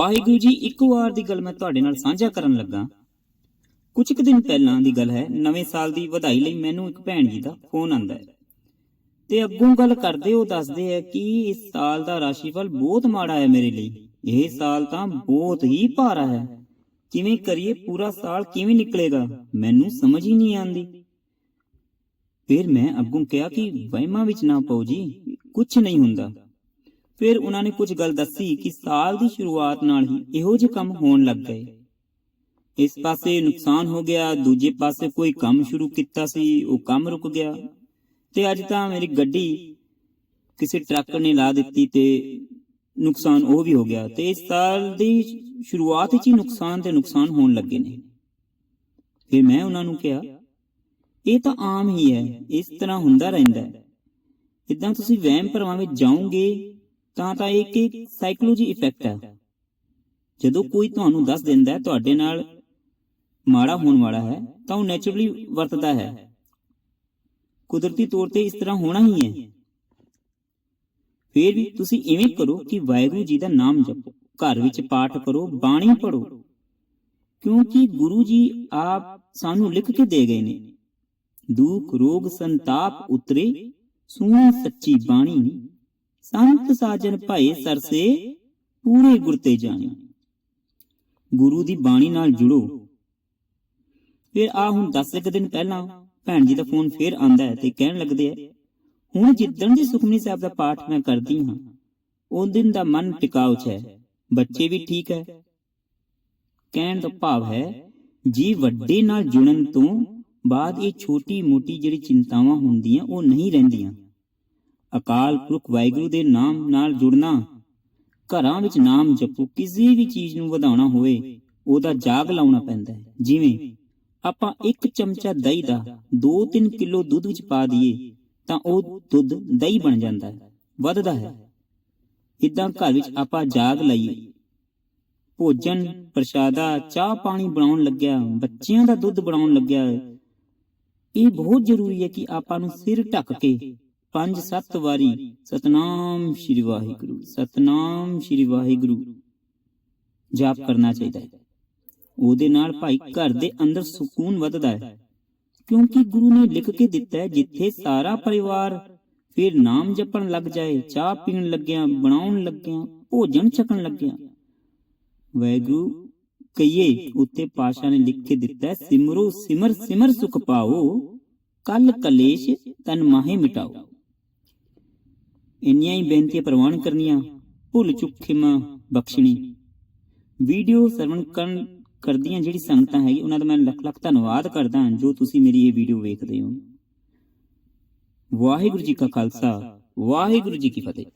ਵਾਹਿਗੁਰੂ ਜੀ, ਇੱਕ ਵਾਰ ਦੀ ਗੱਲ ਮੈਂ ਤੁਹਾਡੇ ਨਾਲ ਸਾਂਝਾ ਕਰਨ ਲੱਗਾ। ਕੁਝ ਕੁ ਦਿਨ ਪਹਿਲਾਂ ਦੀ ਗੱਲ ਹੈ, ਨਵੇਂ ਸਾਲ ਦੀ ਵਧਾਈ ਲਈ ਮੈਨੂੰ ਇੱਕ ਭੈਣ ਜੀ ਦਾ ਫੋਨ ਆਂਦਾ ਹੈ। ਤੇ ਅੱਗੋਂ ਗੱਲ ਕਰਦੇ ਉਹ ਦੱਸਦੇ ਆ ਕਿ ਇਸ ਸਾਲ ਦਾ ਰਾਸ਼ੀਫਲ ਬਹੁਤ ਮਾੜਾ ਹੈ ਮੇਰੇ ਲਈ। ਇਹ ਸਾਲ ਤਾਂ ਬਹੁਤ ਹੀ ਭਾਰਾ ਹੈ। ਕਿਵੇਂ ਕਰੀਏ, ਪੂਰਾ ਸਾਲ ਕਿਵੇਂ ਨਿਕਲੇਗਾ? ਮੈਨੂੰ ਸਮਝ ਹੀ ਨਹੀਂ ਆਉਂਦੀ ਫਿਰ ਮੈਂ ਅੱਗੋਂ ਕਿਹਾ ਕਿ ਵਹਿਮਾਂ ਵਿੱਚ ਨਾ ਪਾਓ ਜੀ ਕੁਝ ਨਹੀਂ ਹੁੰਦਾ। ਫਿਰ ਉਹਨਾਂ ਨੇ ਕੁਝ ਗੱਲ ਦੱਸੀ ਕਿ ਸਾਲ ਦੀ ਸ਼ੁਰੂਆਤ ਨਾਲ ਹੀ ਇਹੋ ਜਿਹੇ ਕੰਮ ਹੋਣ ਲੱਗ ਗਏ। ਇਸ ਪਾਸੇ ਨੁਕਸਾਨ ਹੋ ਗਿਆ, ਦੂਜੇ ਪਾਸੇ ਕੋਈ ਕੰਮ ਸ਼ੁਰੂ ਕੀਤਾ ਸੀ, ਉਹ ਕੰਮ ਰੁਕ ਗਿਆ। ਤੇ ਅੱਜ ਤਾਂ ਮੇਰੀ ਗੱਡੀ ਕਿਸੇ ਟਰੱਕ ਨੇ ਲਾ ਦਿੱਤੀ ਤੇ ਨੁਕਸਾਨ ਉਹ ਵੀ ਹੋ ਗਿਆ। ਤੇ ਇਸ ਸਾਲ ਦੀ ਸ਼ੁਰੂਆਤ ਵਿੱਚ ਹੀ ਨੁਕਸਾਨ ਤੇ ਨੁਕਸਾਨ ਹੋਣ ਲੱਗੇ ਨੇ। ਫਿਰ ਮੈਂ ਉਹਨਾਂ ਨੂੰ ਕਿਹਾ, ਇਹ ਤਾਂ ਆਮ ਹੀ ਹੈ, ਇਸ ਤਰ੍ਹਾਂ ਹੁੰਦਾ ਰਹਿੰਦਾ ਹੈ। ਇਦਾਂ ਤੁਸੀਂ ਵਹਿਮ ਭਰਮਾਂ ਵਿੱਚ ਜਾਓਗੇ ਤਾਂ ਤਾਂ ਇਹ ਇੱਕ ਸਾਈਕੋਲੋਜੀ ਇਫੈਕਟ ਹੈ ਜਦੋਂ ਕੋਈ ਤੁਹਾਨੂੰ ਦੱਸ ਦਿੰਦਾ ਹੈ ਤੁਹਾਡੇ ਨਾਲ ਮਾੜਾ ਹੋਣ ਵਾਲਾ ਹੈ, ਤਾਂ ਉਹ ਨੇਚਰਲੀ ਵਰਤਦਾ ਹੈ। ਕੁਦਰਤੀ ਤੌਰ ਤੇ ਇਸ ਤਰ੍ਹਾਂ ਹੋਣਾ ਹੀ ਹੈ। ਫਿਰ ਵੀ ਤੁਸੀਂ ਇਵੇਂ ਕਰੋ ਕਿ ਵਾਹਿਗੁਰੂ ਜੀ ਦਾ ਨਾਮ ਜਪੋ, ਘਰ ਵਿੱਚ ਪਾਠ ਕਰੋ, ਬਾਣੀ ਪੜੋ ਕਿਉਂਕਿ ਗੁਰੂ ਜੀ ਆਪ ਸਾਨੂੰ ਲਿਖ ਕੇ ਦੇ ਗਏ ਨੇ, ਦੁੱਖ, ਰੋਗ, ਸੰਤਾਪ ਉਤਰੇ ਸੁਣੀ ਸੱਚੀ ਬਾਣੀ ਸੰਤ ਸਾਜਨ ਭਏ ਸਰਸੇ ਪੂਰੇ ਗੁਰ ਤੇ ਜਾਣੀ। ਗੁਰੂ ਦੀ ਬਾਣੀ ਨਾਲ ਜੁੜੋ। ਫਿਰ ਆ ਹੁਣ 10 ਇੱਕ ਦਿਨ ਪਹਿਲਾਂ ਭੈਣ ਜੀ ਦਾ ਫੋਨ ਫੇਰ ਆਂਦਾ ਹੈ ਤੇ ਕਹਿਣ ਲੱਗਦੇ ਆ ਹੁਣ ਜਿੱਦਣ ਦੀ ਸੁਖਮਨੀ ਸਾਹਿਬ ਦਾ ਪਾਠ ਮੈਂ ਕਰਦੀ ਹਾਂ, ਉਹ ਦਿਨ ਦਾ ਮਨ ਟਿਕਾਉ ਚ ਹੈ, ਬੱਚੇ ਵੀ ਠੀਕ ਹੈ। ਕਹਿਣ ਦਾ ਭਾਵ ਹੈ, ਜੀ ਵੱਡੇ ਨਾਲ ਜੁੜਨ ਤੋਂ ਬਾਅਦ ਇਹ ਛੋਟੀ ਮੋਟੀ ਜਿਹੜੀ ਚਿੰਤਾਵਾਂ ਹੁੰਦੀਆਂ ਉਹ ਨਹੀਂ ਰਹਿੰਦੀਆਂ। ਅਕਾਲ ਪੁਰਖ ਵਾਹਿਗੁਰੂ ਦੇ ਨਾਮ ਨਾਲ ਜੁੜਨਾ। ਘਰਾਂ ਵਿੱਚ ਨਾਮ ਜਪੋ, ਕਿਸੇ ਵੀ ਚੀਜ਼ ਨੂੰ ਵਧਾਉਣਾ ਹੋਵੇ, ਉਹਦਾ ਜਾਗ ਲਾਉਣਾ ਪੈਂਦਾ ਹੈ। ਜਿਵੇਂ, ਆਪਾਂ ਇੱਕ ਚਮਚਾ ਦਹੀਂ ਦਾ 2-3 ਕਿਲੋ ਦੁੱਧ ਵਿੱਚ ਪਾ ਦਈਏ, ਤਾਂ ਉਹ ਦੁੱਧ ਦਹੀਂ ਬਣ ਜਾਂਦਾ ਹੈ, ਵੱਧਦਾ ਹੈ। ਇਦਾਂ ਘਰ ਵਿੱਚ ਆਪਾਂ ਜਾਗ ਲਈਏ। ਭੋਜਨ, ਪ੍ਰਸ਼ਾਦਾ, ਚਾਹ ਪਾਣੀ ਬਣਾਉਣ ਲੱਗਿਆ, ਬੱਚਿਆਂ ਦਾ ਦੁੱਧ ਬਣਾਉਣ ਲੱਗਿਆ। ਇਹ ਬਹੁਤ ਜ਼ਰੂਰੀ ਹੈ ਕਿ ਆਪਾਂ ਨੂੰ ਸਿਰ ਢੱਕ ਕੇ ਪੰਜ ਸੱਤ ਵਾਰੀ ਸਤਨਾਮ ਸ਼੍ਰੀ ਵਾਹਿਗੁਰੂ, ਸਤਨਾਮ ਸ਼੍ਰੀ ਵਾਹਿਗੁਰੂ। ਜਾਪ ਕਰਨਾ ਚਾਹੀਦਾ ਹੈ। ਉਹਦੇ ਨਾਲ ਭਾਈ ਘਰ ਦੇ ਅੰਦਰ ਸਕੂਨ ਵੱਧਦਾ ਹੈ। ਕਿਉਂਕਿ ਗੁਰੂ ਨੇ ਲਿਖ ਕੇ ਦਿੱਤਾ ਹੈ, ਜਿੱਥੇ ਸਾਰਾ ਪਰਿਵਾਰ ਫਿਰ ਨਾਮ ਜਪਣ ਲੱਗ ਜਾਏ, ਚਾਹ ਪੀਣ ਲੱਗਿਆਂ, ਬਣਾਉਣ ਲੱਗਿਆਂ, ਭੋਜਨ ਛਕਣ ਲੱਗਿਆਂ। ਵੈਗੁਰੂ ਕਹੀਏ ਉੱਤੇ ਪਾਸ਼ਾ ਨੇ ਲਿਖ ਕੇ ਦਿੱਤਾ ਸਿਮਰੋ ਸਿਮਰ ਸਿਮਰ ਸੁਖ ਪਾਓ, ਕਲ ਕਲੇਸ਼ ਤਨ ਮਾਹੇ ਮਿਟਾਓ। ਇੰਨੀਆਂ ਹੀ ਬੇਨਤੀਆਂ ਪ੍ਰਵਾਨ ਕਰਨੀਆਂ। ਭੁੱਲ ਚੁੱਕ ਖਿਮਾ ਬਖਸ਼ਣੀ। ਵੀਡੀਓ ਸਰਵਣ ਕਰਨ ਕਰਦੀਆਂ ਜਿਹੜੀ ਸੰਗਤਾਂ ਹੈਗੀ, ਉਹਨਾਂ ਦਾ ਮੈਂ ਲੱਖ ਲੱਖ ਧੰਨਵਾਦ ਕਰਦਾ ਹਾਂ ਜੋ ਤੁਸੀਂ ਮੇਰੀ ਇਹ ਵੀਡੀਓ ਵੇਖਦੇ ਹੋ। ਵਾਹਿਗੁਰੂ ਜੀ ਕਾ ਖਾਲਸਾ, ਵਾਹਿਗੁਰੂ ਜੀ ਕੀ ਫਤਿਹ।